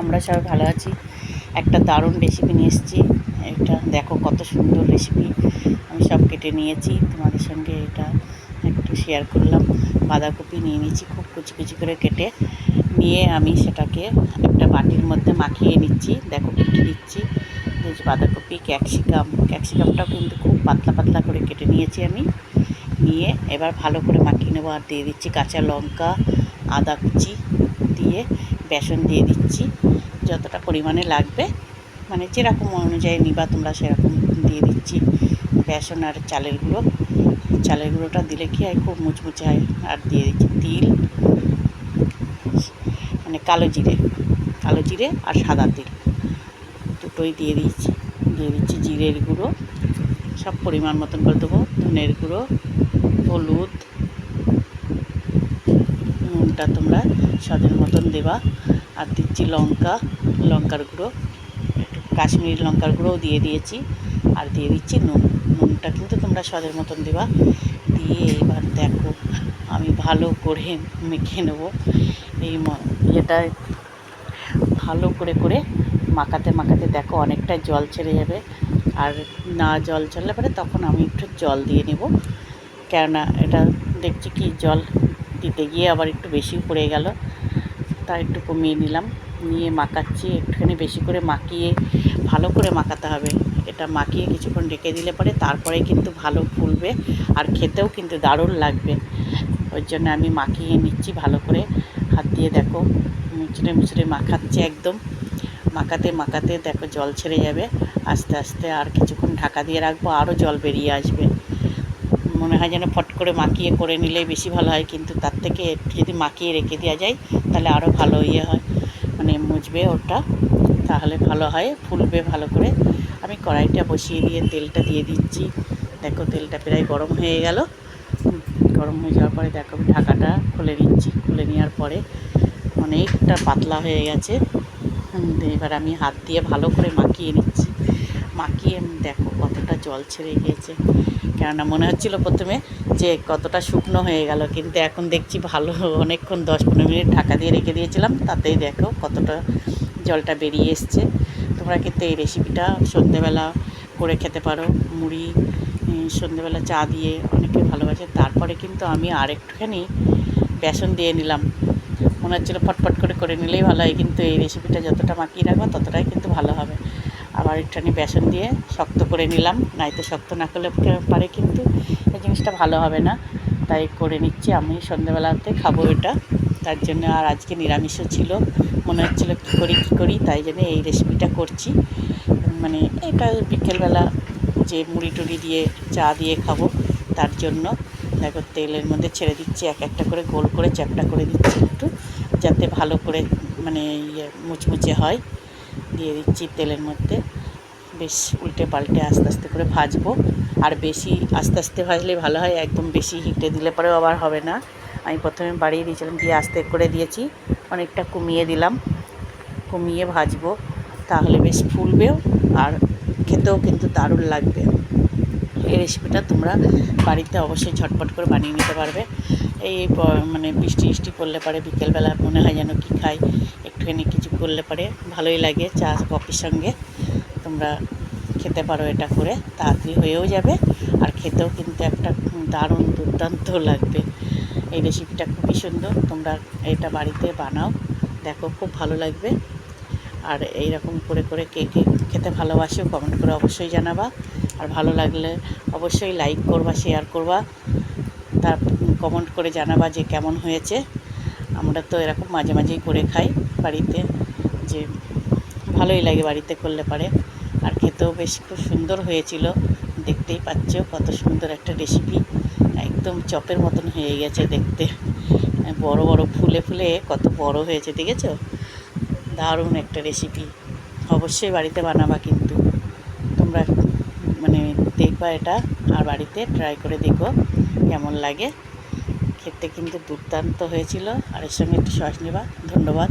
আমরা সবাই ভালো আছি। একটা দারুণ রেসিপি নিয়ে এসেছি। এটা দেখো কত সুন্দর রেসিপি আমি সব কেটে নিয়েছি। তোমাদের সঙ্গে এটা একটু শেয়ার করলাম। বাঁধাকপি নিয়ে নিয়েছি খুব কুচি কুচি করে কেটে। নিয়ে আমি সেটাকে একটা বাটির মধ্যে মাখিয়ে নিচ্ছি। দেখো কী কী দিচ্ছি। বাঁধাকপি, ক্যাপসিকাম। ক্যাপসিকামটাও কিন্তু খুব পাতলা পাতলা করে কেটে নিয়েছি আমি। নিয়ে এবার ভালো করে মাখিয়ে নেব। আর দিয়ে দিচ্ছি কাঁচা লঙ্কা, আদা কুচি দিয়ে বেসন দিয়ে দিচ্ছি, যতটা পরিমাণে লাগবে। মানে যেরকম অনুযায়ী নিবা, তোমরা সেরকম দিয়ে দিচ্ছি বেসন আর চালের গুঁড়ো। চালের গুঁড়োটা দিলে কি হয়, খুব মুচমুচে হয়, আর দিয়ে দিচ্ছি তিল মানে কালো জিরে কালো জিরে আর সাদা তিল। দুটোই দিয়ে দিচ্ছি দিয়ে দিচ্ছি জিরের গুঁড়ো। সব পরিমাণ মতন করে দেবো, ধনের গুঁড়ো, হলুদ নুনটা তোমরা স্বাদের মতন দেবা। আর দিচ্ছি লঙ্কা, লঙ্কার গুঁড়ো, একটু কাশ্মীরি লঙ্কার গুঁড়োও দিয়ে দিয়েছি। আর দিয়ে দিচ্ছি নুন। নুনটা কিন্তু তোমরা স্বাদের মতন দেবা। দিয়ে এবার দেখো, আমি ভালো করে মেখে নেব। এই এটা ভালো করে করে মাখাতে মাখাতে দেখো অনেকটা জল ছেড়ে যাবে। আর না জল ছাড়লে পরে তখন আমি একটু জল দিয়ে নেব। কেননা এটা দেখছি কি জল দিতে গিয়ে আবার একটু বেশি পড়ে গেল। তা একটু কমিয়ে নিলাম। নিয়ে মাখাচ্ছি, একটুখানি বেশি করে মাখিয়ে, ভালো করে মাখাতে হবে। এটা মাখিয়ে কিছুক্ষণ রেখে দিলে পরে তারপরে কিন্তু ভালো ফুলবে আর খেতেও কিন্তু দারুণ লাগবে। ওই জন্য আমি মাখিয়ে নিচ্ছি ভালো করে। হাত দিয়ে দেখো, মুচড়ে মুচড়ে মাখাচ্ছি একদম। মাখাতে মাখাতে দেখো জল ছেড়ে যাবে। আস্তে আস্তে আর কিছুক্ষণ ঢাকা দিয়ে রাখব, আরও জল বেরিয়ে আসবে। মনে হয় যেন ফট করে মাখিয়ে করে নিলেই বেশি ভালো হয়, কিন্তু তার থেকে একটু যদি মাখিয়ে রেখে দেওয়া যায়, তাহলে আরও ভালো ইয়ে হয়। মানে মুছবে ওটা, তাহলে ভালো হয়, ফুলবে ভালো করে। আমি কড়াইটা বসিয়ে দিয়ে তেলটা দিয়ে দিচ্ছি। দেখো তেলটা প্রায় গরম হয়ে গেল। গরম হয়ে যাওয়ার পরে দেখো আমি ঢাকাটা খুলে নিচ্ছি। খুলে নেওয়ার পরে অনেকটা পাতলা হয়ে গেছে। এবার আমি হাত দিয়ে ভালো করে মাখিয়ে নিচ্ছি। মাখিয়ে দেখো কতটা জল ছেড়ে গিয়েছে। কেননা মনে হচ্ছিল প্রথমে যে কতটা শুকনো হয়ে গেল, কিন্তু এখন দেখছি ভালো অনেকক্ষণ, দশ পনেরো মিনিট ঢাকা দিয়ে রেখে দিয়েছিলাম, তাতেই দেখো কতটা জলটা বেরিয়ে এসছে। তোমরা কিন্তু এই রেসিপিটা সন্ধেবেলা করে খেতে পারো, মুড়ি সন্ধেবেলা চা দিয়ে অনেকে ভালোবাসে। তারপরে কিন্তু আমি আরেকটুখানি বেসন দিয়ে নিলাম। মনে হচ্ছিল ফটফট করে করে নিলেই ভালো হয়, কিন্তু এই রেসিপিটা যতটা মাখিয়ে রাখব ততটাই কিন্তু ভালো হবে। আবার একটুখানি বেসন দিয়ে শক্ত করে নিলাম। নাইতো শক্ত না করলে পারে কিন্তু এই জিনিসটা ভালো হবে না। তাই করে নিচ্ছি আমি সন্ধ্যেবেলাতে, খাব এটা। তার জন্য আর আজকে নিরামিষও ছিল। মনে হচ্ছিল কী করি কী করি, তাই জন্য এই রেসিপিটা করছি। মানে এটা বিকেলবেলা যে মুড়ি টুড়ি দিয়ে, চা দিয়ে খাব, তার জন্য। দেখো তেলের মধ্যে ছেড়ে দিচ্ছি, এক একটা করে গোল করে চ্যাপটা করে দিচ্ছি একটু, যাতে ভালো করে মানে ইয়ে মুচমুচে হয়। দিয়ে দিচ্ছি তেলের মধ্যে। বেশ উল্টে পাল্টে আস্তে আস্তে করে ভাজবো। আর বেশি আস্তে আস্তে ভাজলে ভালো হয়, একদম বেশি হিটে দিলে পরেও আবার হবে না। আমি প্রথমে বাড়িয়ে দিয়েছিলাম, দিয়ে আস্তে করে দিয়েছি, অনেকটা কমিয়ে দিলাম। কমিয়ে ভাজবো, তাহলে বেশ ফুলবেও আর খেতেও কিন্তু দারুণ লাগবে। এই রেসিপিটা তোমরা বাড়িতে অবশ্যই ঝটপট করে বানিয়ে নিতে পারবে। এই মানে বৃষ্টি বৃষ্টি করলে পরে বিকেলবেলা মনে হয় যেন কি খাই, একটুখানি কিছু করলে পরে ভালোই লাগে চা, কফির সঙ্গে। তোমরা খেতে পারো এটা করে, তাড়াতাড়ি হয়েও যাবে। আর খেতেও কিন্তু একটা দারুণ দুর্দান্ত লাগবে। এই রেসিপিটা খুবই সুন্দর। তোমরা এটা বাড়িতে বানাও। দেখো, খুব ভালো লাগবে। আর এই রকম করে করে কে কে খেতে ভালোবাসো কমেন্ট করে অবশ্যই জানাবা। আর ভালো লাগলে অবশ্যই লাইক করবা শেয়ার করবা। তার কমেন্ট করে জানাবা যে কেমন হয়েছে। আমরা তো এরকম মাঝে মাঝেই করে খাই বাড়িতে, যে ভালোই লাগে বাড়িতে করলে পারে। আর খেতেও বেশ খুব সুন্দর হয়েছিল। দেখতেই পাচ্ছ কত সুন্দর একটা রেসিপি একদম চপের মতন হয়ে গেছে দেখতে। বড় বড় ফুলে ফুলে কত বড় হয়েছে, দেখেছ? দারুণ একটা রেসিপি অবশ্যই বাড়িতে বানাবা কিন্তু। তোমরা মানে দেখবা এটা আর বাড়িতে ট্রাই করে দেখো কেমন লাগে। খেতে কিন্তু দুর্দান্ত হয়েছিল। আর এর সঙ্গে একটু সস নেবা। ধন্যবাদ।